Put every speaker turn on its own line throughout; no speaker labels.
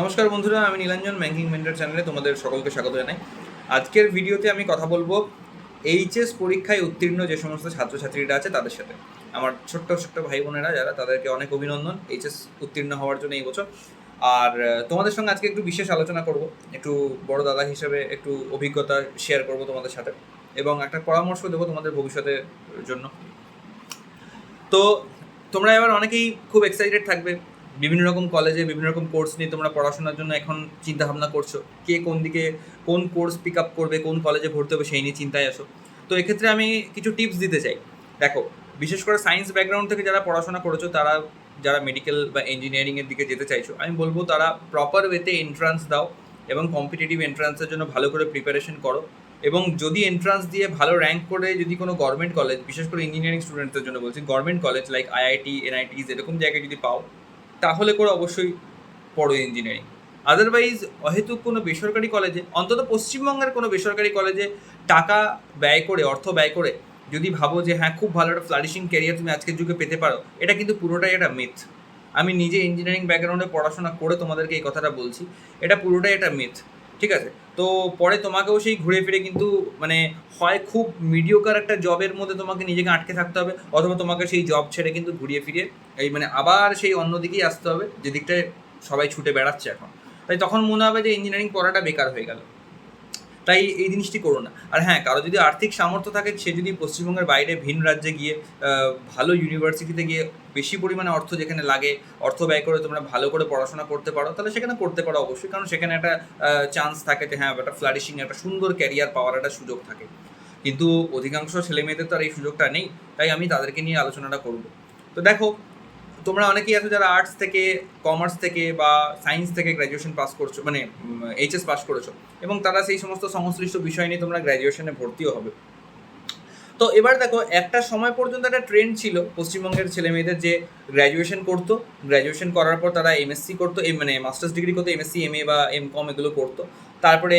নমস্কার বন্ধুরা, আমি নীলাঞ্জন ব্যাংকিং মেন্টার চ্যানেলে তোমাদের সকলকে স্বাগত জানাই। আজকের ভিডিওতে আমি কথা বলব এইচএস পরীক্ষায় উত্তীর্ণ যে সমস্ত ছাত্রছাত্রীরা আছে তাদের সাথে। আমার ছোট্ট ছোট্ট ভাই বোনেরা যারা, তাদেরকে অনেক অভিনন্দন এইচএস উত্তীর্ণ হওয়ার জন্য এই বছর। আর তোমাদের সঙ্গে আজকে একটু বিশেষ আলোচনা করব, একটু বড় দাদা হিসেবে একটু অভিজ্ঞতা শেয়ার করব তোমাদের সাথে এবং একটা পরামর্শ দেবো তোমাদের ভবিষ্যতের জন্য। তো তোমরা এবার অনেকেই খুব এক্সাইটেড থাকবে বিভিন্ন রকম কলেজে বিভিন্ন রকম কোর্স নিয়ে তোমরা পড়াশোনার জন্য এখন চিন্তা ভাবনা করছ। কে কোন দিকে, কোন কোর্স পিক আপ করবে, কোন কলেজে ভর্তি হবে সেই নিয়ে চিন্তায় আসো তো এক্ষেত্রে আমি কিছু টিপস দিতে চাই। দেখো, বিশেষ করে সায়েন্স ব্যাকগ্রাউন্ড থেকে যারা পড়াশোনা করেছ, তারা যারা মেডিকেল বা ইঞ্জিনিয়ারিংয়ের দিকে যেতে চাইছো, আমি বলব তারা প্রপার ওয়েতে এন্ট্রান্স দাও এবং কম্পিটিটিভ এন্ট্রান্সের জন্য ভালো করে প্রিপারেশন করো। এবং যদি এন্ট্রান্স দিয়ে ভালো র্যাঙ্ক করে যদি কোনো গভর্নমেন্ট কলেজ বিশেষ করে ইঞ্জিনিয়ারিং স্টুডেন্টদের জন্য বলছি government college like IIT NITs এরকম জায়গায় যদি পাও তাহলে করে অবশ্যই পড়ো ইঞ্জিনিয়ারিং আদারওয়াইজ অহেতুক কোনো বেসরকারি কলেজে অন্তত পশ্চিমবঙ্গের কোনো বেসরকারি কলেজে টাকা ব্যয় করে, অর্থ ব্যয় করে, যদি ভাবো যে হ্যাঁ খুব ভালো একটা ফ্লারিশিং ক্যারিয়ার তুমি আজকের যুগে পেতে পারো, এটা কিন্তু পুরোটাই একটা মিথ আমি নিজে ইঞ্জিনিয়ারিং ব্যাকগ্রাউন্ডে পড়াশোনা করে তোমাদেরকে এই কথাটা বলছি, এটা পুরোটাই একটা মিথ ঠিক আছে? তো পরে তোমাকেও সেই ঘুরে ফিরে কিন্তু মানে হয় খুব মিডিওকার একটা জবের মধ্যে তোমাকে নিজেকে আটকে থাকতে হবে, অথবা তোমাকে সেই জব ছেড়ে কিন্তু ঘুরিয়ে ফিরে এই মানে আবার সেই অন্য দিকেই আসতে হবে, যে দিকটায় সবাই ছুটে বেড়াচ্ছে এখন। তাই তখন মনে হবে যে ইঞ্জিনিয়ারিং পড়াটা বেকার হয়ে গেল। তাই এই জিনিসটি করো না। আর হ্যাঁ কারও যদি আর্থিক সামর্থ্য থাকে, সে যদি পশ্চিমবঙ্গের বাইরে ভিন রাজ্যে গিয়ে ভালো ইউনিভার্সিটিতে গিয়ে বেশি পরিমাণে অর্থ যেখানে লাগে, অর্থ ব্যয় করে তোমরা ভালো করে পড়াশোনা করতে পারো, তাহলে সেখানে করতে পারো অবশ্যই। কারণ সেখানে একটা চান্স থাকে যে হ্যাঁ একটা ফ্লারিশিং একটা সুন্দর ক্যারিয়ার পাওয়ার একটা সুযোগ থাকে। কিন্তু অধিকাংশ ছেলে মেয়েদের তো আর এই সুযোগটা নেই, তাই আমি তাদেরকে নিয়ে আলোচনাটা করব। তো দেখো, তোমরা অনেকেই আছো যারা আর্টস থেকে কমার্স থেকে বা সায়েন্স থেকে গ্র্যাজুয়েশন পাস করছ মানে এইচএস পাস করেছ। এবং তারা সেই সমস্ত সংশ্লিষ্ট বিষয় নিয়ে তোমরা গ্র্যাজুয়েশনে ভর্তিও হবে। তো এবার দেখো, একটা সময় পর্যন্ত একটা ট্রেন্ড ছিল পশ্চিমবঙ্গের ছেলে মেয়েদের যে গ্র্যাজুয়েশন করতো। গ্র্যাজুয়েশন করার পর তারা এমএসসি করতো এম মানে মাস্টার্স ডিগ্রি করতো এমএসসি এম বা এম কম এগুলো করতো। তারপরে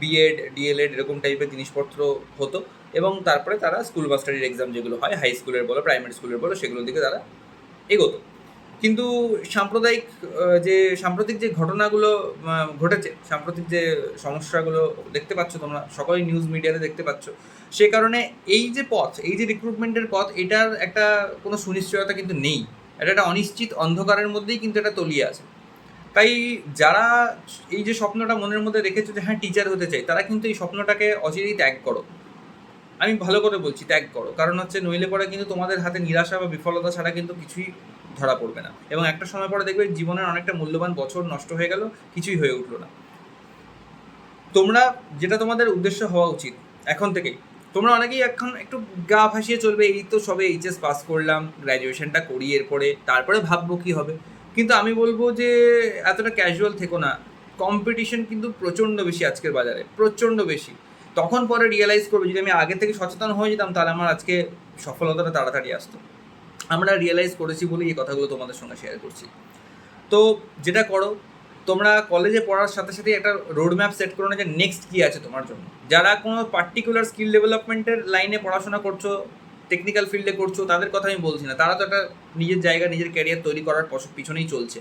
বিএড ডিএলএড এরকম টাইপের জিনিসপত্র হতো এবং তারপরে তারা স্কুল মাস্টারির এক্সাম যেগুলো হয় হাই স্কুলের বলো প্রাইমারি স্কুলের বলো, সেগুলোর দিকে তারা এগোতো। কিন্তু সাম্প্রদায়িক যে সাম্প্রতিক যে ঘটনাগুলো ঘটেছে, সাম্প্রতিক যে সমস্যাগুলো দেখতে পাচ্ছ তোমরা, সকলেই নিউজ মিডিয়াতে দেখতে পাচ্ছ, সে কারণে এই যে পথ, এই যে রিক্রুটমেন্টের পথ, এটার একটা কোনো সুনিশ্চয়তা কিন্তু নেই। এটা একটা অনিশ্চিত অন্ধকারের মধ্যেই কিন্তু এটা তলিয়ে আছে। তাই যারা এই যে স্বপ্নটা মনের মধ্যে রেখেছো যে হ্যাঁ টিচার হতে চাই, তারা কিন্তু এই স্বপ্নটাকে অচিরেই ত্যাগ করো। আমি ভালো করে বলছি, ত্যাগ করো। কারণ হচ্ছে নইলে পরে কিন্তু তোমাদের হাতে নিরাশা বা বিফলতা ছাড়া কিন্তু কিছুই ধরা পড়বে না। এবং একটা সময় পরে দেখবে জীবনের অনেকটা মূল্যবান বছর নষ্ট হয়ে গেল, কিছুই হয়ে উঠল না। তোমরা, যেটা তোমাদের উদ্দেশ্য হওয়া উচিত, এখন থেকেই। তোমরা অনেকেই এখন একটু গা ভাসিয়ে চলবে, এই তো সবে এইচএস পাস করলাম গ্র্যাজুয়েশনটা করি এরপরে, তারপরে ভাববো কি হবে। কিন্তু আমি বলব যে, এতটা ক্যাজুয়াল থেকো না। কম্পিটিশন কিন্তু প্রচণ্ড বেশি আজকের বাজারে, প্রচণ্ড বেশি। তখন পরে রিয়েলাইজ করবে, যদি আমি আগে থেকে সচেতন হয়ে যেতাম, তাহলে আমার আজকে সফলতাটা তাড়াতাড়ি আসতো। আমরা রিয়েলাইজ করেছি বলেই এই কথাগুলো তোমাদের সঙ্গে শেয়ার করছি। তো যেটা করো, তোমরা কলেজে পড়ার সাথে সাথে একটা রোড ম্যাপ সেট করো না যে নেক্সট কী আছে তোমার জন্য। যারা কোনো পার্টিকুলার স্কিল ডেভেলপমেন্টের লাইনে পড়াশোনা করছ টেকনিক্যাল ফিল্ডে করছ, তাদের কথা আমি বলছি না। তারা তো একটা নিজের জায়গা, নিজের ক্যারিয়ার তৈরি করার পিছনেই চলছে।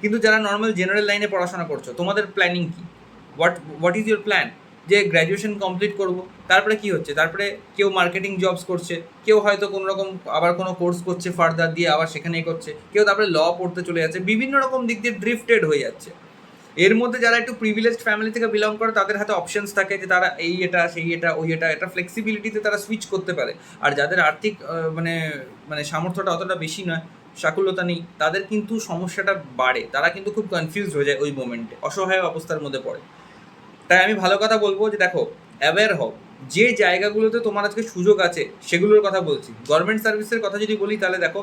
কিন্তু যারা নর্মাল জেনারেল লাইনে পড়াশোনা করছ, তোমাদের planning key? What what is your plan যে গ্র্যাজুয়েশন কমপ্লিট করব, তারপরে কি হচ্ছে? তারপরে কেউ মার্কেটিং জবস করছে, কেউ হয়তো কোনো রকম আবার কোনো কোর্স করছে ফার্দার দিয়ে, আবার সেখানেই করছে, কেউ তারপরে ল পড়তে চলে যাচ্ছে, বিভিন্ন রকম দিক দিয়ে ড্রিফটেড হয়ে যাচ্ছে। এর মধ্যে যারা একটু প্রিভিলেজড ফ্যামিলি থেকে বিলং করে, তাদের হাতে অপশনস থাকে যে তারা এই এটা, সেই এটা, ওই এটা এটা ফ্লেক্সিবিলিটিতে তারা সুইচ করতে পারে। আর যাদের আর্থিক মানে মানে সামর্থ্যটা অতটা বেশি নয়, সাকুল্যতা নেই, তাদের কিন্তু সমস্যাটা বাড়ে, তারা কিন্তু খুব কনফিউজড হয়ে যায় ওই মোমেন্টে অসহায় অবস্থার মধ্যে পড়ে। তাই আমি ভালো কথা বলব যে দেখো অ্যাওয়্যার হও। যে জায়গাগুলোতে তোমার আজকে সুযোগ আছে, সেগুলোর কথা বলছি। গভর্নমেন্ট সার্ভিসের কথা যদি বলি, তাহলে দেখো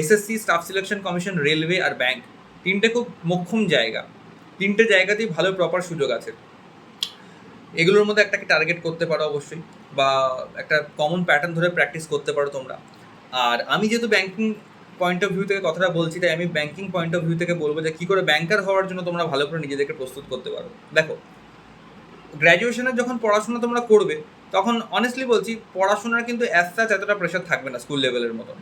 SSC staff selection commission railway আর ব্যাংক তিনটে খুব মোক্ষম জায়গা। তিনটে জায়গাতেই ভালো প্রপার সুযোগ আছে। এগুলোর মধ্যে একটাকে টার্গেট করতে পারো অবশ্যই, বা একটা কমন প্যাটার্ন ধরে প্র্যাকটিস করতে পারো তোমরা। আর আমি যেহেতু ব্যাংকিং পয়েন্ট অফ ভিউ থেকে কথাটা বলছি, তাই আমি ব্যাংকিং পয়েন্ট অফ ভিউ থেকে বলব যে কী করে ব্যাংকার হওয়ার জন্য তোমরা ভালো করে নিজেদেরকে প্রস্তুত করতে পারো। দেখো গ্র্যাজুয়েশনের যখন পড়াশোনা তোমরা করবে, তখন অনেস্টলি বলছি, পড়াশোনার কিন্তু অ্যাজ সাচ এতটা প্রেশার থাকবে না স্কুল লেভেলের মতন।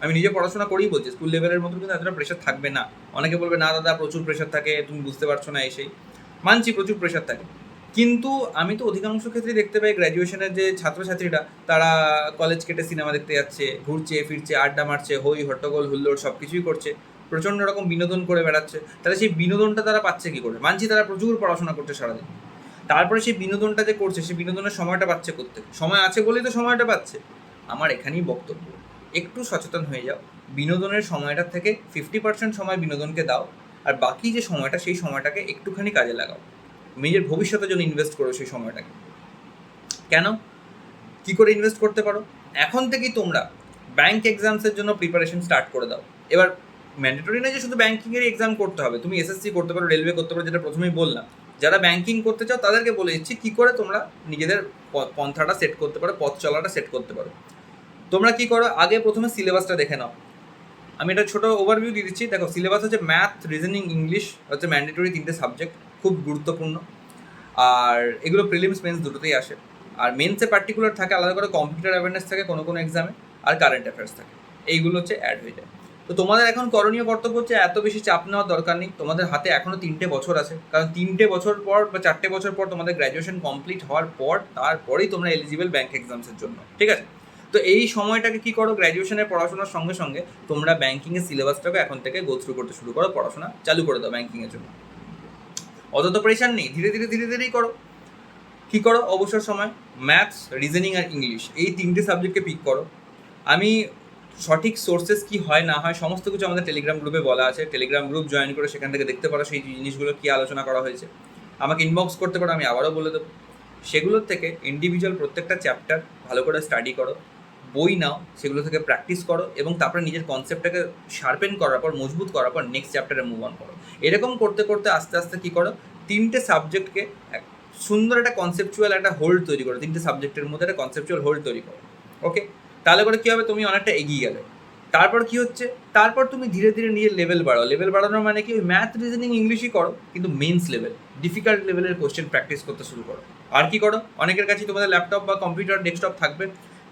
আমি নিজে পড়াশোনা করেই বলছি স্কুল লেভেলের মতো কিন্তু এতটা প্রেশার থাকবে না। অনেকে বলবে, না দাদা, প্রচুর প্রেশার থাকে, তুমি বুঝতে পারছ না এসেই। মানছি প্রচুর প্রেশার থাকে। কিন্তু আমি তো অধিকাংশ ক্ষেত্রেই দেখতে পাই গ্র্যাজুয়েশনের যে ছাত্রছাত্রীরা, তারা কলেজ কেটে সিনেমা দেখতে যাচ্ছে, ঘুরছে, ফিরছে, আড্ডা মারছে, হই, হট্টগোল, হুল্লোড় সব কিছুই করছে, প্রচণ্ড রকম বিনোদন করে বেড়াচ্ছে। তাহলে সেই বিনোদনটা তারা পাচ্ছে কি করে? মানছি তারা প্রচুর পড়াশোনা করছে সারাদিন। তারপরে সেই বিনোদনটা যে করছে, সেই বিনোদনের সময়টা পাচ্ছে করতে সময় আছে বলেই তো সময়টা পাচ্ছে। আমার এখানেই বক্তব্য। একটু সচেতন হয়ে যাও। বিনোদনের সময়টার থেকে ফিফটি পার্সেন্ট সময় বিনোদনকে দাও। আর বাকি যে সময়টা, সেই সময়টাকে একটুখানি কাজে লাগাও। নিজের ভবিষ্যতের জন্য ইনভেস্ট করো সেই সময়টাকে। কেন? কি করে ইনভেস্ট করতে পারো? এখন থেকেই তোমরা ব্যাংক এক্সামসের জন্য প্রিপারেশন স্টার্ট করে দাও। এবার ম্যান্ডেটরি না যে শুধু ব্যাংকিংয়ের এক্সাম করতে হবে। তুমি এসএসসি করতে পারো রেলওয়ে করতে পারো, যেটা প্রথমেই বললাম। যারা ব্যাংকিং করতে চাও, তাদেরকে বলে দিচ্ছি, কী করে তোমরা নিজেদের পন্থাটা সেট করতে পারো, পথ চলাটা সেট করতে পারো। তোমরা কি করো, আগে প্রথমে সিলেবাসটা দেখে নাও। আমি এটা ছোটো ওভারভিউ দিয়ে দিচ্ছি। দেখো সিলেবাস হচ্ছে ম্যাথ রিজনিং ইংলিশ হচ্ছে ম্যান্ডেটরি তিনটে সাবজেক্ট খুব গুরুত্বপূর্ণ। আর এগুলো প্রিলিমস মেন্স দুটোতেই আসে। আর মেন্সে পার্টিকুলার থাকে, আলাদা করে কম্পিউটার অ্যাওয়ারনেস থাকে, কোনো কোনো এক্সামে আর কারেন্ট অ্যাফেয়ার্স থাকে। এইগুলো হচ্ছে অ্যাড হয়ে যায় তো তোমাদের এখন করণীয় কর্তব্য হচ্ছে এত বেশি চাপ নেওয়ার দরকার নেই। তোমাদের হাতে এখনও তিনটে বছর আছে। কারণ তিনটে বছর পর বা চারটে বছর পর তোমাদের গ্র্যাজুয়েশন কমপ্লিট হওয়ার পর তারপরেই তোমরা এলিজিবল ব্যাংক এক্সামসের জন্য। ঠিক আছে? তো এই সময়টাকে কি করো? গ্র্যাজুয়েশনের পড়াশোনার সঙ্গে সঙ্গে তোমরা ব্যাংকিংয়ের সিলেবাসটাকে এখন থেকে গো থ্রু করতে শুরু করো, পড়াশোনা চালু করে দাও ব্যাংকিংয়ের জন্য। অত তো প্রেশার নেই, ধীরে ধীরে ধীরে ধীরেই করো। কী করো? অবসর সময় ম্যাথস রিজনিং আর ইংলিশ এই তিনটে সাবজেক্টকে পিক করো। আমি সঠিক সোর্সেস কি হয়, না হয়, সমস্ত কিছু আমাদের টেলিগ্রাম গ্রুপে বলা আছে। টেলিগ্রাম গ্রুপ জয়েন করে সেখান থেকে দেখতে পারো সেই জিনিসগুলো কি আলোচনা করা হয়েছে। আমাকে ইনবক্স করতে পারো, আমি আবারও বলে দেবো। সেগুলোর থেকে ইন্ডিভিজুয়াল প্রত্যেকটা চ্যাপ্টার ভালো করে স্টাডি করো। বই নাও, সেগুলো থেকে প্র্যাকটিস করো এবং তারপরে নিজের কনসেপ্টটাকে শার্পেন করার পর, মজবুত করার পর নেক্সট চ্যাপ্টারে মুভ অন করো। এরকম করতে করতে আস্তে আস্তে কী করো, তিনটে সাবজেক্টকে সুন্দর একটা কনসেপচুয়াল একটা হোল্ড তৈরি করো। তিনটে সাবজেক্টের মধ্যে একটা কনসেপচুয়াল হোল্ড তৈরি করো। ওকে তাহলে করে কী হবে? তুমি অনেকটা এগিয়ে গেলে। তারপর কি হচ্ছে? তারপর তুমি ধীরে ধীরে নিজের লেভেল বাড়াও। লেভেল বাড়ানোর মানে কি? ম্যাথ রিজনিং ইংলিশই করো, কিন্তু মেন্স লেভেল ডিফিকাল্ট লেভেলের কোশ্চেন প্র্যাকটিস করতে শুরু করো। আর কি করো? অনেকের কাছে তোমাদের ল্যাপটপ বা কম্পিউটার ডেস্কটপ থাকবে।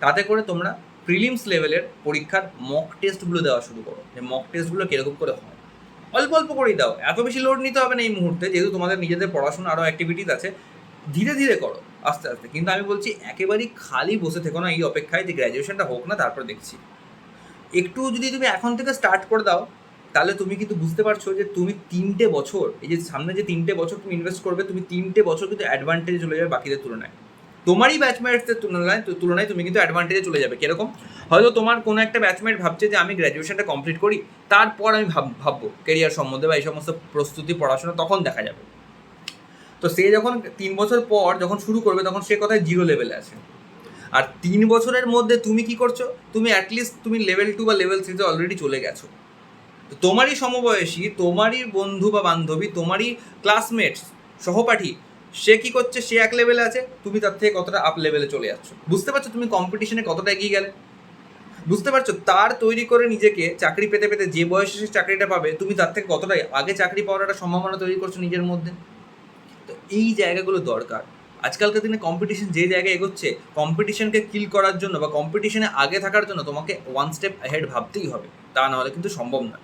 তাতে করে তোমরা প্রিলিমস লেভেলের পরীক্ষার মক টেস্টগুলো দেওয়া শুরু করো। যে মক টেস্টগুলো কীরকম করে হয়? অল্প অল্প করেই দাও। এত বেশি লোড নিতে হবে না এই মুহূর্তে। যেহেতু তোমাদের নিজেদের পড়াশোনা আরও অ্যাক্টিভিটিস আছে, ধীরে ধীরে করো। আস্তে আস্তে। কিন্তু আমি বলছি, একেবারেই খালি বসে থেকো না, এই অপেক্ষায় যে গ্র্যাজুয়েশনটা হোক না, তারপর দেখছি। একটু যদি তুমি এখন থেকে স্টার্ট করে দাও, তাহলে তুমি কিন্তু বুঝতে পারছ যে তুমি তিনটে বছর, এই যে সামনে যে তিনটে বছর তুমি ইনভেস্ট করবে, তুমি তিনটে বছর কিন্তু অ্যাডভান্টেজ চলে যাবে বাকিদের তুলনায়। তোমারই ব্যাচমেটসদের তুলনায় তুলনায় তুমি কিন্তু অ্যাডভান্টেজে চলে যাবে, কীরকম? হয়তো তোমার কোনো একটা ব্যাচমেট ভাবছে যে আমি গ্র্যাজুয়েশনটা কমপ্লিট করি, তারপর আমি ভাব, ভাববো কেরিয়ার সম্বন্ধে বা এই সমস্ত প্রস্তুতি, পড়াশোনা, তখন দেখা যাবে। তো সে যখন তিন বছর পর যখন শুরু করবে, তখন সে কথায় জিরো লেভেলে আছে। আর তিন বছরের মধ্যে তুমি কি করছ? তুমি অ্যাটলিস্ট তুমি লেভেল টু বা লেভেল থ্রিতে অলরেডি চলে গেছো। তো তোমারই সমবয়সী, তোমারই বন্ধু বা বান্ধবী, তোমারই ক্লাসমেটস সহপাঠী, সে কি করছে? সে এক লেভেলে আছে, তুমি তার থেকে কতটা আপ লেভেলে চলে যাচ্ছ। বুঝতে পারছ তুমি কম্পিটিশনে কতটা এগিয়ে গেলে? বুঝতে পারছ? তার তৈরি করে নিজেকে চাকরি পেতে পেতে যে বয়সে সে চাকরিটা পাবে, তুমি তার থেকে কতটা আগে চাকরি পাওয়ার একটা সম্ভাবনা তৈরি করছ নিজের মধ্যে? এই জায়গাগুলো দরকার। আজকালকার দিনে কম্পিটিশন যে জায়গায় এগোচ্ছে কম্পিটিশনকে কিল করার জন্য বা কম্পিটিশনে আগে থাকার জন্য তোমাকে ওয়ান স্টেপ হেড ভাবতেই হবে। তা নাহলে কিন্তু সম্ভব না।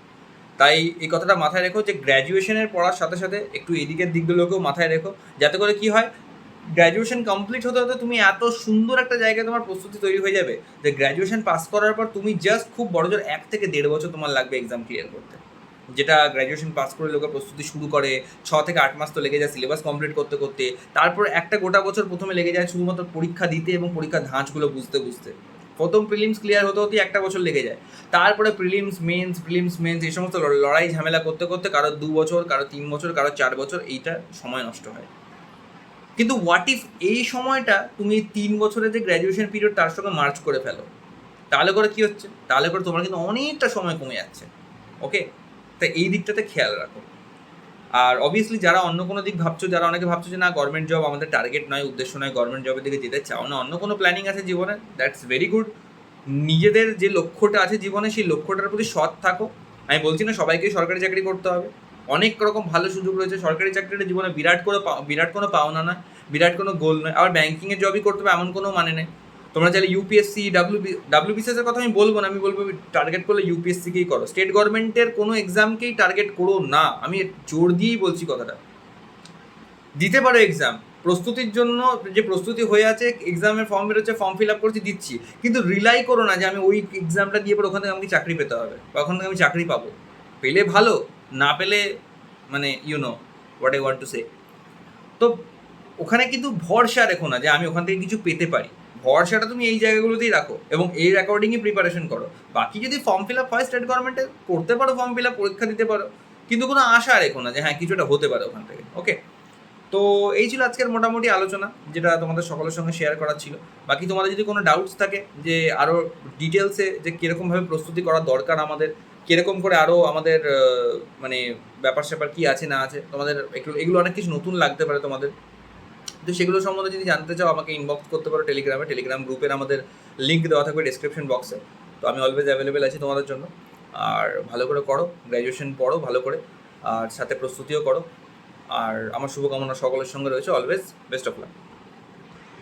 তাই এই কথাটা মাথায় রেখো যে গ্র্যাজুয়েশনের পড়ার সাথে সাথে একটু এদিকের দিকগুলোকেও মাথায় রেখো। যাতে করে কি হয় গ্র্যাজুয়েশন কমপ্লিট হতে হতে তুমি এত সুন্দর একটা জায়গায় তোমার প্রস্তুতি তৈরি হয়ে যাবে যে গ্র্যাজুয়েশন পাস করার পর তুমি জাস্ট খুব বড় জোর এক থেকে দেড় বছর তোমার লাগবে এক্সাম ক্লিয়ার করতে। যেটা গ্র্যাজুয়েশন পাস করে লোকের প্রস্তুতি শুরু করে, ছ থেকে আট মাস তো লেগে যায় সিলেবাস কমপ্লিট করতে করতে। তারপর একটা গোটা বছর প্রথমে লেগে যায় শুধুমাত্র পরীক্ষা দিতে এবং পরীক্ষার ধাঁচগুলো বুঝতে বুঝতে। প্রথম প্রিলিমস ক্লিয়ার হতে হতেই একটা বছর লেগে যায়। তারপরে প্রিলিমস মেন্স প্রিলিমস মেন্স এই সমস্ত লড়াই ঝামেলা করতে করতে কারও দু বছর, কারও তিন বছর, কারও চার বছর এইটা সময় নষ্ট হয়। কিন্তু হোয়াট ইফ এই সময়টা তুমি তিন বছরের যে গ্র্যাজুয়েশন পিরিয়ড তার সঙ্গে মার্চ করে ফেলো? তাহলে করে কি হচ্ছে? তাহলে করে তোমার কিন্তু অনেকটা সময় কমে যাচ্ছে। ওকে তা এই দিকটাতে খেয়াল রাখো। আর অবভিয়াসলি যারা অন্য কোনো দিক ভাবছ, যারা অনেকে ভাবছ যে না গভর্নমেন্ট জব আমাদের টার্গেট নয়, উদ্দেশ্য নয় গভর্নমেন্ট জবের দিকে যেতে চাও না, অন্য কোনো প্ল্যানিং আছে জীবনে? দ্যাটস ভেরি গুড নিজেদের যে লক্ষ্যটা আছে জীবনে, সেই লক্ষ্যটার প্রতি সৎ থাকো। আমি বলছি না সবাইকে সরকারি চাকরি করতে হবে। অনেক রকম ভালো সুযোগ রয়েছে। সরকারি চাকরিটা জীবনে বিরাট পাও- বিরাট কোনো পাওনা নয়, বিরাট কোনো গোল নয়। আবার ব্যাঙ্কিংয়ের জবই করতে হবে, এমন কোনো মানে নেই। তোমরা চাইলে ইউপিএসসি ডাব্লিউ ডাব্লিউবিসিএস এর কথা আমি বলব না, আমি বলব টার্গেট করলে ইউপিএসসিকেই করো। স্টেট গভর্নমেন্টের কোনো এক্সামকেই টার্গেট করো না। আমি জোর দিয়েই বলছি কথাটা। দিতে পারো এক্সাম প্রস্তুতির জন্য যে প্রস্তুতি হয়ে আছে এক্সামের ফর্ম বেরোচ্ছে ফর্ম ফিল আপ করছি, দিচ্ছি। কিন্তু রিলাই করো না যে আমি ওই এক্সামটা দিয়ে পরে ওখান থেকে আমাকে চাকরি পেতে হবে বা ওখান থেকে আমি চাকরি পাবো। পেলে ভালো, না পেলে মানে you know what I want to say তো ওখানে কিন্তু ভরসা রেখো না যে আমি ওখান থেকে কিছু পেতে পারি। ভরসাটা তুমি এই জায়গাগুলোতেই রাখো এবং এর অ্যাকর্ডিংই প্রিপারেশন করো। বাকি যদি ফর্ম ফিল আপ হয় স্টেট গভর্নমেন্টে করতে পারো ফর্ম ফিল আপ পরীক্ষা দিতে পারো। কিন্তু কোনো আশা রেখো না যে হ্যাঁ কিছুটা হতে পারে ওখান থেকে। ওকে তো এই ছিল আজকের মোটামুটি আলোচনা, যেটা তোমাদের সকলের সঙ্গে শেয়ার করার ছিল। বাকি তোমাদের যদি কোনো ডাউটস থাকে, যে আরও ডিটেলসে যে কীরকমভাবে প্রস্তুতি করা দরকার আমাদের, কীরকম করে আরও আমাদের মানে ব্যাপার স্যাপার কী আছে, না আছে, তোমাদের একটু, এগুলো অনেক কিছু নতুন লাগতে পারে তোমাদের। তো সেগুলো সম্বন্ধে যদি জানতে চাও, আমাকে ইনবক্স করতে পারো টেলিগ্রামে টেলিগ্রাম গ্রুপের আমাদের লিঙ্ক দেওয়া থাকবে ডিসক্রিপশন বক্সে তো আমি অলওয়েজ অ্যাভেলেবেল আছি তোমাদের জন্য। আর ভালো করে করো গ্র্যাজুয়েশন পড়ো ভালো করে। আর সাথে প্রস্তুতিও করো। আর আমার শুভকামনা সকলের সঙ্গে রয়েছে। Always best of luck